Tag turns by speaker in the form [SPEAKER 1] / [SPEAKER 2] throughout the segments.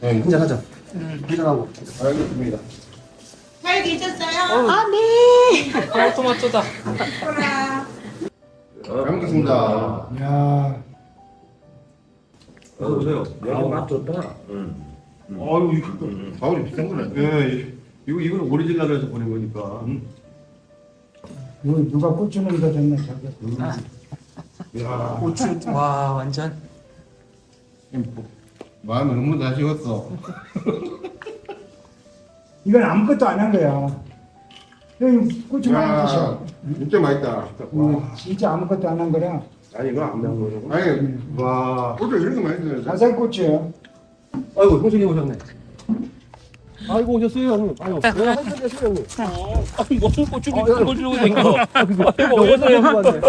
[SPEAKER 1] 네, 한잔 하자. 한잔하고. 알겠습니다.
[SPEAKER 2] 잘 계셨어요?
[SPEAKER 3] 아, 네.
[SPEAKER 4] 아, 토마토다.
[SPEAKER 1] 잘 먹겠습니다.
[SPEAKER 5] 야,
[SPEAKER 1] 어서 오세요.
[SPEAKER 6] 여기 맛 좋다.
[SPEAKER 1] 아유, 이거 가을이 비싼 거네.
[SPEAKER 6] 예, 이거 이거는 오리지널에서 보낸 거니까.
[SPEAKER 5] 이거 누가 꽂주는 거 됐네, 저게.
[SPEAKER 1] 야,
[SPEAKER 4] 고추. 와, 완전.
[SPEAKER 1] 마음이 너무 다 식었어.
[SPEAKER 5] 이건 아무것도 안 한 거야. 여기 고추 많이 드셔.
[SPEAKER 1] 진짜 맛있다.
[SPEAKER 5] 음, 진짜 아무것도 안 한 거라.
[SPEAKER 6] 아니 이거 안 매운 거죠?
[SPEAKER 1] 아니, 와, 어떻게 이렇게 맛있어요?
[SPEAKER 5] 자살 고추야.
[SPEAKER 6] 아이고 형수님 오셨네. 아이고 오셨어요 형님. 아이고. 왜 하셨어요 형님?
[SPEAKER 4] 아니, 무슨 고추를 이걸 주고 댕겨. 아이고,
[SPEAKER 6] 왔네.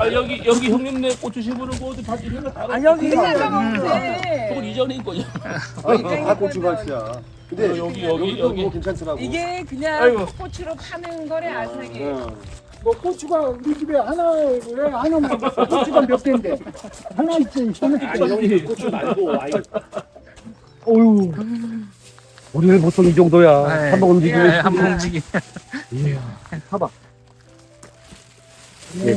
[SPEAKER 4] 아, 여기, 여기 형님네 고추 심으는 거 어디 밭이 있는 거 따로. 아,
[SPEAKER 3] 여기
[SPEAKER 4] 그건 이전인 거죠.
[SPEAKER 6] 다 고추밭이야. 근데
[SPEAKER 4] 여기, 여기,
[SPEAKER 6] 여기도
[SPEAKER 4] 여기.
[SPEAKER 6] 뭐 괜찮더라고.
[SPEAKER 3] 이게 그냥
[SPEAKER 4] 아이고.
[SPEAKER 3] 고추로 파는 거래 아삭이.
[SPEAKER 6] 응.
[SPEAKER 5] 뭐 고추가 우리 집에 하나, 왜 하나만 고추가 몇 개인데. 하나 있지.
[SPEAKER 6] 아니 형님 고추 말고 아이. 어유. 우리는 보통 이 정도야.
[SPEAKER 4] 네.
[SPEAKER 6] 한번 움직이면
[SPEAKER 4] 예, 한번 움직이.
[SPEAKER 6] 예.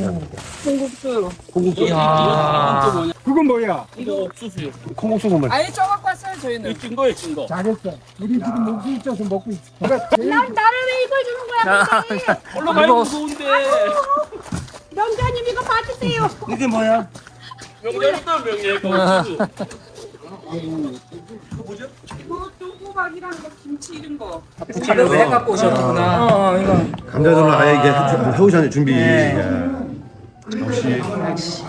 [SPEAKER 3] 콩국수.
[SPEAKER 6] 콩국수.
[SPEAKER 4] 이야.
[SPEAKER 5] 그건 뭐야?
[SPEAKER 4] 이거 옥수수요.
[SPEAKER 6] 콩국수 먹으면.
[SPEAKER 3] 아니 쪼갖고 왔어요 저희는.
[SPEAKER 4] 이찐 거예요, 찐 거.
[SPEAKER 5] 잘했어. 우리 지금 목수 있어서 먹고 있어. 제일
[SPEAKER 7] 난 나를 왜 이걸 주는 거야? 근데
[SPEAKER 4] 올라가요, 무서운데.
[SPEAKER 7] 명자님 이거 봐주세요.
[SPEAKER 6] 이게 뭐야?
[SPEAKER 4] 명절이다, 명절. 옥수수.
[SPEAKER 3] 이거 또호박이랑 거 김치 이런 거.
[SPEAKER 4] 자료도 해갖고 오셨구나. 어, 이거.
[SPEAKER 6] 감자전은 아예 이게 해오셨네 준비. 역시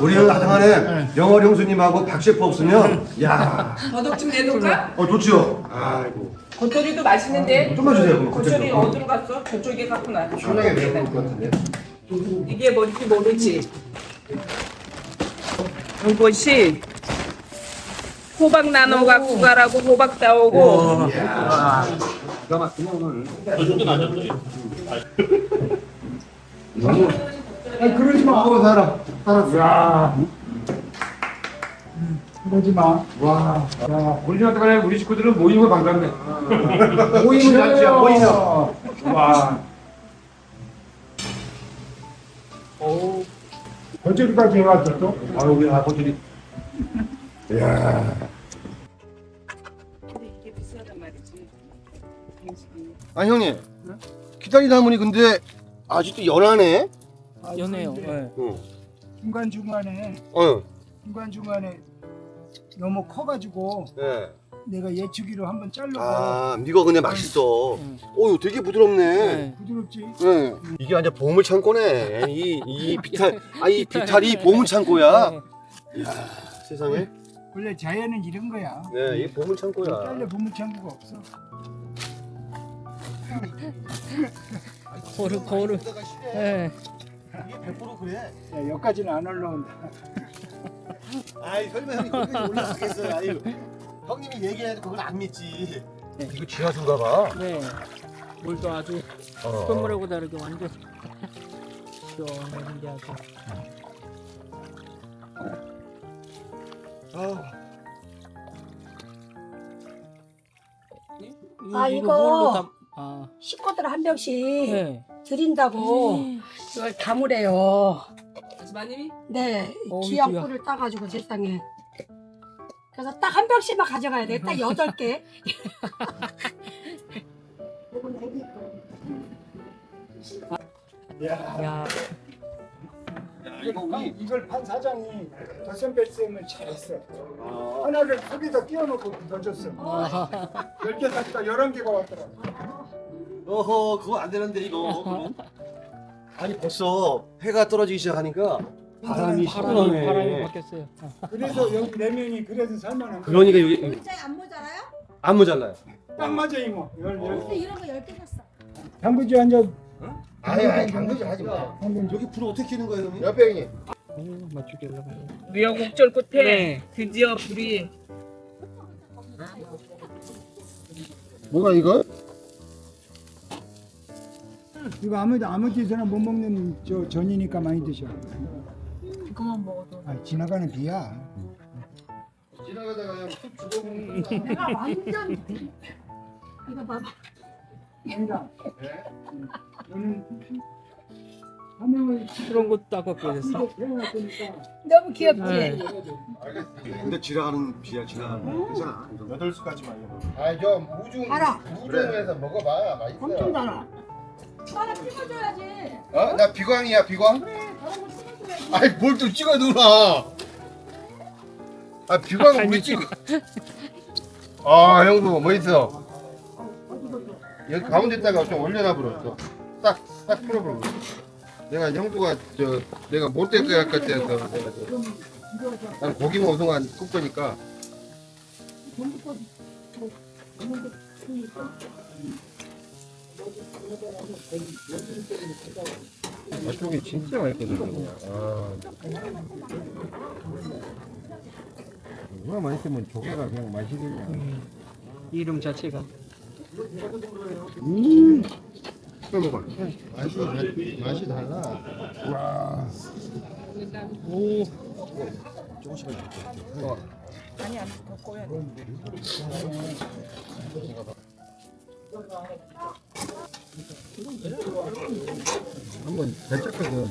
[SPEAKER 6] 우리는 하여간에 영월 형수님하고 박 셰프 없으면 야,
[SPEAKER 3] 더덕 좀 내놓을까?
[SPEAKER 6] 어 좋지요. 아이고
[SPEAKER 3] 겉절이도 맛있는데.
[SPEAKER 6] 좀만 주세요. 그럼
[SPEAKER 3] 겉절이
[SPEAKER 6] 겉절이.
[SPEAKER 3] 어디로 갔어? 저쪽에 갔구나.
[SPEAKER 1] 편하게 내볼 것 같은데.
[SPEAKER 3] 이게 뭔지 모르지. 이것이 호박 나눠 갖고 가라고 호박 따오고
[SPEAKER 6] 기가 막히네 오늘.
[SPEAKER 4] 저쪽도 나셨어요?
[SPEAKER 5] 아니, 그러지 마.
[SPEAKER 1] 먹어 살아. 살았어.
[SPEAKER 5] 야. 그러지 마. 와. 야.
[SPEAKER 8] 우리 집 어떡하냐 우리 식구들은 걸 반갑네
[SPEAKER 5] 모이면
[SPEAKER 6] 잔치야, 모이면.
[SPEAKER 5] 와. 거제리까지 해왔어 또?
[SPEAKER 6] 아유 우리 아
[SPEAKER 3] 비싸단 말이지.
[SPEAKER 1] 아 형님, 기다리다 보니 근데 아직도 연하네.
[SPEAKER 4] 연해요. 예.
[SPEAKER 1] 응.
[SPEAKER 5] 중간 중간에
[SPEAKER 1] 어.
[SPEAKER 5] 중간 중간에 너무 커가지고
[SPEAKER 1] 예.
[SPEAKER 5] 내가 예측이로 한번 잘라고
[SPEAKER 1] 아, 이거 근데 맛있어.
[SPEAKER 4] 응.
[SPEAKER 1] 오, 되게 부드럽네.
[SPEAKER 4] 네.
[SPEAKER 5] 부드럽지.
[SPEAKER 1] 예. 이게 완전 보물 창고네. 이, 이 비탈, 아, 이 비탈이 보물 창고야.
[SPEAKER 4] 네.
[SPEAKER 1] 세상에.
[SPEAKER 5] 원래 자연은 이런 거야.
[SPEAKER 1] 네, 이 보물 창고야.
[SPEAKER 5] 잘려 부무창구가 없어.
[SPEAKER 4] 거를, 거를. 예.
[SPEAKER 1] 이게 100% 그래.
[SPEAKER 5] 야, 여기까지는 안 올라온다.
[SPEAKER 1] 아이, 설마 형이 거기까지 올라가겠어요. 아유. 형님이 얘기해도 그걸 안 믿지. 이거 지하수인가 봐.
[SPEAKER 4] 네. 물도 아주
[SPEAKER 1] 어.
[SPEAKER 4] 선물하고 다르게 완전 시원한데 아주.
[SPEAKER 1] 아,
[SPEAKER 7] 아,
[SPEAKER 4] 이거
[SPEAKER 7] 이거.
[SPEAKER 4] 뭘로 담? 아,
[SPEAKER 7] 식구들 한 병씩
[SPEAKER 4] 네.
[SPEAKER 7] 드린다고 이걸 담으래요.
[SPEAKER 3] 아줌마님이?
[SPEAKER 7] 네,
[SPEAKER 4] 어,
[SPEAKER 7] 귀한
[SPEAKER 4] 귀하.
[SPEAKER 7] 꿀을 따가지고 세상에. 그래서 딱 한 병씩만 가져가야 돼. 딱 여덟 개.
[SPEAKER 4] 야,
[SPEAKER 5] 판, 이걸 판 사장이 더센베스을 잘했어. 하나를 거기다 끼워놓고 넣어줬어. 열개 사니까 열한 개가 왔더라.
[SPEAKER 1] 어허, 그거 안 되는데, 이거. 아니, 벌써 해가 떨어지기 시작하니까 바람이
[SPEAKER 4] 바람이 바람이
[SPEAKER 1] 시원하네.
[SPEAKER 4] 바뀌었어요.
[SPEAKER 5] 그래서 여기 네 명이 그래서 살만한 거야.
[SPEAKER 1] 그러니까 여기
[SPEAKER 7] 문자에 안 모자라요?
[SPEAKER 1] 안 모자라요.
[SPEAKER 5] 딱 맞아 이모. 열 열.
[SPEAKER 7] 근데 이런 거열개 샀어.
[SPEAKER 5] 당구지 한 잔.
[SPEAKER 1] 아니, 아니, 당근지 하지 마.
[SPEAKER 5] 당근
[SPEAKER 1] 여기 불을 어떻게 켜는 거예요, 형님? 옆에
[SPEAKER 4] 맞추기 올라가요.
[SPEAKER 3] 우여곡절 끝에
[SPEAKER 4] 네.
[SPEAKER 3] 드디어 불이
[SPEAKER 1] 뭐가 이거?
[SPEAKER 5] 이거 아무 아무 데서나 못 먹는 저 전이니까 많이 드셔.
[SPEAKER 3] 그만 먹어도
[SPEAKER 5] 아, 지나가는 비야.
[SPEAKER 1] 지나가다가 그냥 툭 죽어버리는
[SPEAKER 7] 내가 완전 이거 봐봐.
[SPEAKER 5] 아니라 너는 한 명을
[SPEAKER 6] 그런 것도 아까 그랬어.
[SPEAKER 5] 태어났으니까
[SPEAKER 7] 너무 귀엽지?
[SPEAKER 6] 네.
[SPEAKER 1] 근데 지나가는 비야 지나가는 괜찮아
[SPEAKER 9] 여덟 수까지 말려.
[SPEAKER 1] 아좀 우중. 우중에서 먹어봐 맛있어
[SPEAKER 7] 엄청 달아. 하나 찍어줘야지.
[SPEAKER 1] 어? 나 비광이야 비광?
[SPEAKER 7] 그래, 다른 거 찍어줘야지.
[SPEAKER 1] 아이 뭘 또 찍어 누나 아 비광을 왜 찍어 아 형도 뭐 있어 여기 가운데다가 좀 올려놔 버렸어 딱딱 풀어버려 내가 형도가 저 내가 못될 것 같아서 내가 저- 난 고기만 우승한 국거니까 맛쪽이 진짜 맛있거든요 아. 얼마나 맛있으면 조개가 그냥 맛있겠냐
[SPEAKER 6] 이름 자체가.
[SPEAKER 1] 음. 또 먹어. 맛이 다- 맛이 달라. 와. 오. 조금씩만 줄게. 어. 한번 배짝거든.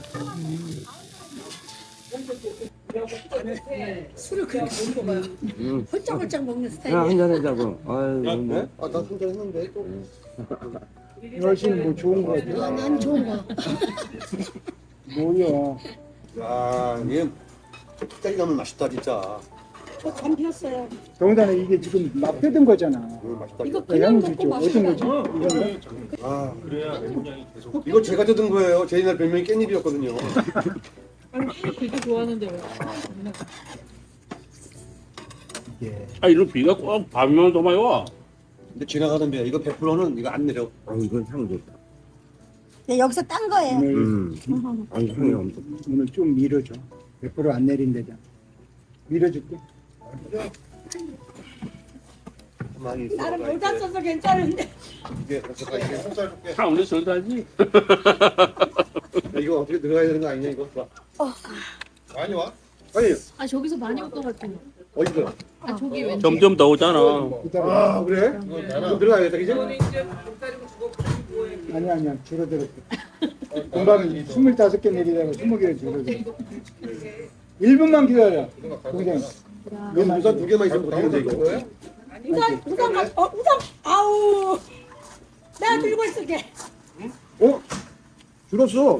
[SPEAKER 7] 술을 그렇게 못 먹어요.
[SPEAKER 1] 음.
[SPEAKER 7] 홀짝홀짝 먹는 스타일.
[SPEAKER 6] 한잔 해자고. 아유,
[SPEAKER 1] 아, 나 혼자 했는데 또.
[SPEAKER 5] 훨씬 뭐 좋은 거 같아.
[SPEAKER 7] 아, 난 좋은 거.
[SPEAKER 5] 뭐야?
[SPEAKER 1] 야, 얘 짝짝이 가면 맛있다 진짜.
[SPEAKER 7] 저잠 피웠어요.
[SPEAKER 5] 더군다나 이게 지금 막 뜯은 거잖아.
[SPEAKER 1] 이거
[SPEAKER 5] 그
[SPEAKER 7] 그냥. 먹고
[SPEAKER 5] 어떤
[SPEAKER 7] 마시다가.
[SPEAKER 5] 거지? 이건
[SPEAKER 1] 아,
[SPEAKER 9] 그래야 계속.
[SPEAKER 1] 이거 제가 뜯은 거예요. 제 옛날 별명이 깻잎이었거든요.
[SPEAKER 5] 이게
[SPEAKER 4] 아 이런 비가 꼭 밤이면 더 많이 와.
[SPEAKER 1] 근데 지나가던 배 이거 100%는 이거 안 내려.
[SPEAKER 6] 아, 이건 향 좋다.
[SPEAKER 7] 네, 여기서 딴 거예요.
[SPEAKER 5] 오늘
[SPEAKER 6] 음. 아니, 향이 엄청.
[SPEAKER 5] 오늘 좀 밀어줘. 100%안 내린대잖아. 밀어줄게.
[SPEAKER 7] 나는 못 다쳐서 괜찮은데.
[SPEAKER 1] 이게 잠깐 이게 손살 줄게.
[SPEAKER 4] 절다지.
[SPEAKER 1] 야, 이거 어떻게 들어가야 되는 거 아니냐 이거 봐. 많이 와? 아니
[SPEAKER 10] 아 저기서 많이 올 것 같아요.
[SPEAKER 1] 어디서?
[SPEAKER 10] 아 저기 왠지.
[SPEAKER 4] 점점 더 오잖아.
[SPEAKER 1] 아 그래? 그럼 들어가야겠다
[SPEAKER 3] 이제.
[SPEAKER 5] 아니 아니야 줄어들었어. 금방 25개 내리다가 20개를 줄어들어. 1분만 기다려. 동생.
[SPEAKER 1] 이거 우산 두 개만 있으면 되는데 이거.
[SPEAKER 7] 우산, 우산 가, 어, 우산, 아우. 내가 들고 있을게.
[SPEAKER 1] 어? 줄었어.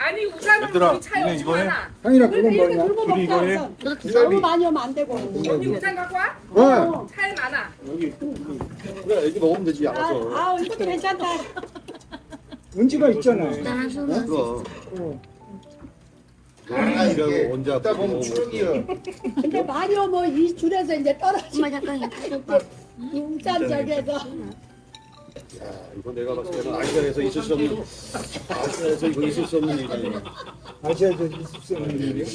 [SPEAKER 3] 아니 우산은
[SPEAKER 9] 얘들아,
[SPEAKER 3] 우리 차에
[SPEAKER 9] 니네
[SPEAKER 3] 엄청
[SPEAKER 9] 이거 해?
[SPEAKER 3] 많아.
[SPEAKER 5] 형이라
[SPEAKER 7] 이렇게
[SPEAKER 5] 그건
[SPEAKER 7] 이렇게
[SPEAKER 5] 뭐냐?
[SPEAKER 7] 들고
[SPEAKER 9] 둘이
[SPEAKER 7] 먹자,
[SPEAKER 9] 이거 해?
[SPEAKER 7] 우선. 너무 많이 오면 안 되고.
[SPEAKER 3] 언니 우산 갖고 와?
[SPEAKER 1] 어.
[SPEAKER 3] 차에 많아.
[SPEAKER 1] 그래 애기 먹으면 되지
[SPEAKER 7] 아,
[SPEAKER 1] 알아서.
[SPEAKER 7] 아우, 이것도 괜찮다.
[SPEAKER 5] 은지가 있잖아.
[SPEAKER 1] 그럼.
[SPEAKER 5] 어.
[SPEAKER 1] 아 이거 언제 이따 보면 추억이야.
[SPEAKER 7] 근데 많이 오면 이 줄에서 이제 떨어지고. 엄마, 잠깐. 이 우산 저기에서.
[SPEAKER 1] 야 이거 내가 봤을 때는 아시아에서 있을 수 없는 아시아에서 이거 있을 수 없는 일이야.
[SPEAKER 5] 아시아에서 있을 수 없는 일이야.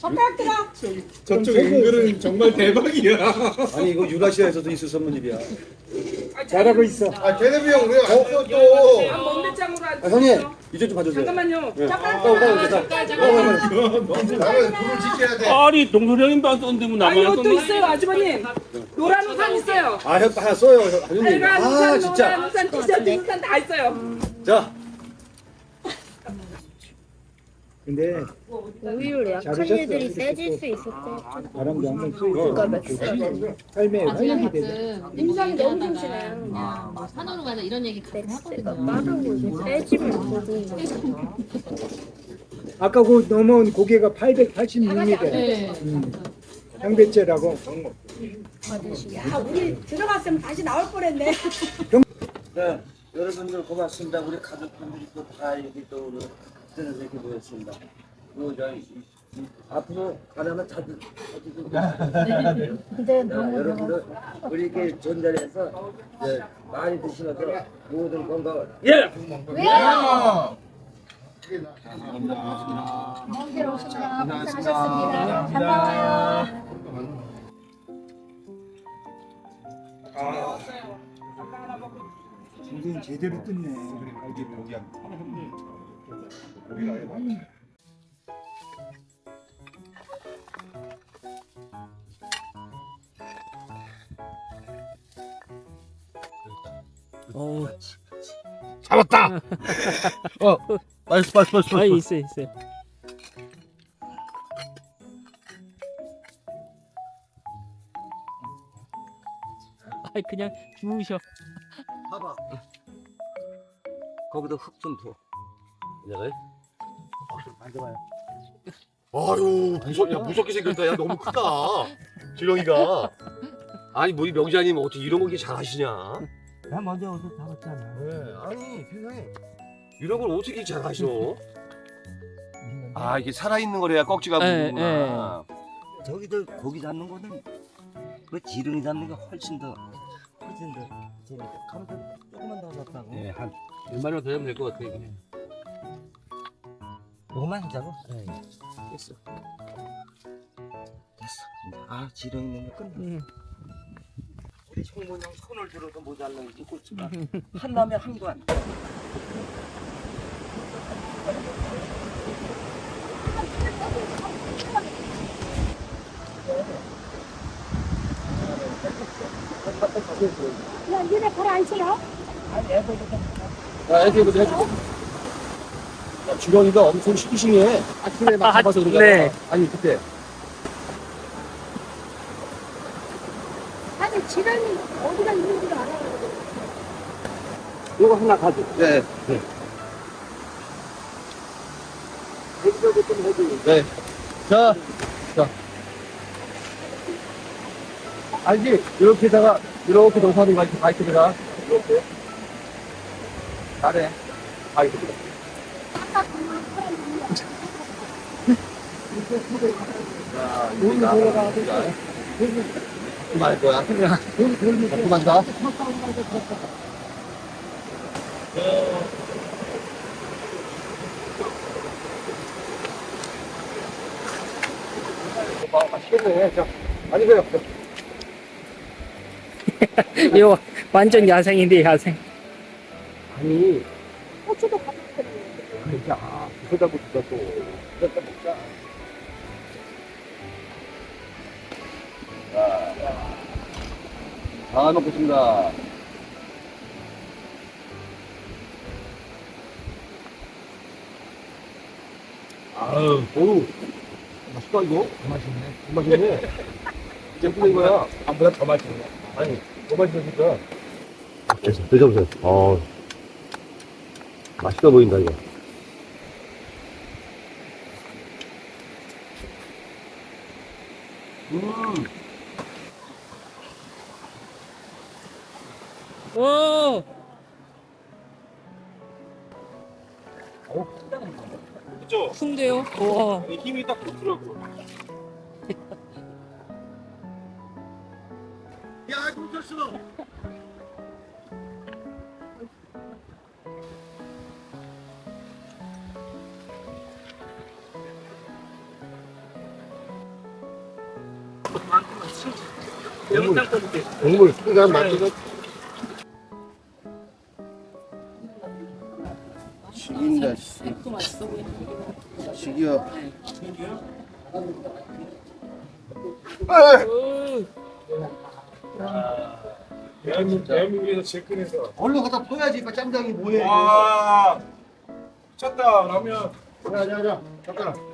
[SPEAKER 7] 젓가락 들어.
[SPEAKER 5] 저쪽 은근은
[SPEAKER 9] 정말 대박이야.
[SPEAKER 1] 아니 이거 유라시아에서도 있을 수 없는 일이야.
[SPEAKER 5] 잘하고 있어.
[SPEAKER 1] 아 제대비 형왜 없어 또?
[SPEAKER 3] 아, 먼 장으로 안
[SPEAKER 1] 아, 형님 이쪽 좀 봐주세요.
[SPEAKER 3] 잠깐만요.
[SPEAKER 1] 네.
[SPEAKER 7] 젓가락
[SPEAKER 1] 따오 따오
[SPEAKER 7] 들어.
[SPEAKER 1] 됐다. 나는 불을 지켜야 돼.
[SPEAKER 4] 아니 동솔 형님도 안 썼는데
[SPEAKER 3] 뭐아
[SPEAKER 4] 나만 안
[SPEAKER 3] 이것도
[SPEAKER 4] 썼나?
[SPEAKER 3] 있어요 아주머님. 노란 우산 있어요.
[SPEAKER 1] 아 형 하나 써요 형님.
[SPEAKER 3] 빨간
[SPEAKER 1] 아
[SPEAKER 3] 우산, 노란
[SPEAKER 1] 진짜.
[SPEAKER 3] 우산, 티셔츠 우산 다 있어요.
[SPEAKER 1] 자
[SPEAKER 5] 근데
[SPEAKER 10] 오히려 약한
[SPEAKER 5] 잘하셨어.
[SPEAKER 10] 애들이 세질 수 있을 때.
[SPEAKER 5] 바람도 한번 쏘고 삶에 활력이 되죠.
[SPEAKER 7] 임상이 너무 좋으시네.
[SPEAKER 10] 그냥 뭐 산으로 가자 이런 얘기 가끔 하거든요. 빠르고 세지면
[SPEAKER 5] 아까 그 넘어온 고개가 886m.
[SPEAKER 10] 네.
[SPEAKER 5] 음. 향배째라고.
[SPEAKER 7] 야, 우리 들어갔으면 다시 나올 뻔했네.
[SPEAKER 6] 네, 여러분들 고맙습니다. 우리 가족분들이 또 다 여기 또 오늘 들어서 이렇게. 그, 저, 이- 이- 앞으로 가려면 자주, 자주 좀
[SPEAKER 10] 근데
[SPEAKER 6] 자, 여러분들 우리 이렇게 전달해서 이제 많이 드시면서 모든 건강을 예!
[SPEAKER 7] 먼길 오시느라 고생하셨습니다. 잘 나와요.
[SPEAKER 5] 굉장히 제대로 뜯네.
[SPEAKER 9] 이게 고기를 아예 놨네.
[SPEAKER 4] 어우,
[SPEAKER 1] 잡았다. 어, 나이스, 나이스, 나이스,
[SPEAKER 4] 아 나이스. 있어 있어. 아이 그냥 주우셔.
[SPEAKER 6] 봐봐. 거기다 흙 좀 둬.
[SPEAKER 1] 내가 아유 무섭 야 무섭게 생겼다. 야 너무 크다. 지렁이가. 아니 뭐이 명자님 어떻게 이런 거 이렇게 잘 하시냐?
[SPEAKER 6] 나 먼저 와서 잡았잖아.
[SPEAKER 1] 네 아니 세상에. 이런 걸 어떻게 잘 하셔? 아 이게 살아있는 거래야 꺽지가
[SPEAKER 4] 예,
[SPEAKER 1] 무는구나.
[SPEAKER 6] 저기도 고기 잡는 거는 그 지렁이 잡는 게 훨씬 더 훨씬 더 재밌다. 감도 조금만 더 잡다고.
[SPEAKER 1] 네, 한 얼마나 더 하면 될 것 같아 이게.
[SPEAKER 6] 요거만 하자고. 네. 됐어. 됐어. 아 지렁이 넣으면 끝나.
[SPEAKER 4] 음.
[SPEAKER 6] 우리 형문 형 손을 들어도 모자라는 게 꼬치가 한남에 한 관.
[SPEAKER 7] 야, 니네 발안 싫어?
[SPEAKER 1] 야 애기 해보자 해줄게 야 지렁이가 엄청 싱싱해 아침에 막
[SPEAKER 4] 아,
[SPEAKER 1] 잡아서 그러잖아
[SPEAKER 4] 네.
[SPEAKER 1] 아니 그때
[SPEAKER 7] 아니, 지렁이 어디가 있는지 알아.
[SPEAKER 1] 이거 하나 가져 네 네. 네. 자, 자. 알지? 이렇게다가, 이렇게 동사는 가이트, 가이트가. 이렇게. 잘해. 여기가. 말 거야. 먹고 간다. 아, 맛있겠네. 자, 앉으세요.
[SPEAKER 4] 이거 완전 야생인데 야생.
[SPEAKER 1] 아니,
[SPEAKER 7] 고추도 가볍게.
[SPEAKER 1] 진짜, 아, 그러다 보니까 또. 그러다 보니까. 자, 다 넣겠습니다. 아유, 어우, 맛있다, 이거? 더 맛있네. 더 맛있네. 예쁜 거야.
[SPEAKER 9] 아보다 더 맛있네.
[SPEAKER 1] 아니, 더 맛있으니까. 드셔보세요. 어, 맛있어 보인다, 이거. 음,
[SPEAKER 4] 오.
[SPEAKER 9] 그죠?
[SPEAKER 4] 큰데요? 와.
[SPEAKER 9] 이 힘이 딱 좋더라고.
[SPEAKER 1] 야, 놓쳤어.
[SPEAKER 4] 꺼볼게.
[SPEAKER 1] 국물 순간 맛있어.
[SPEAKER 10] 보이네.
[SPEAKER 1] 죽여.
[SPEAKER 9] 대한민국, 대한민국에서 회사.
[SPEAKER 1] 얼른 갖다 퍼야지, 이거 짬장이 뭐해.
[SPEAKER 9] 와, 쳤다. 라면.
[SPEAKER 1] 자, 자, 자, 잠깐.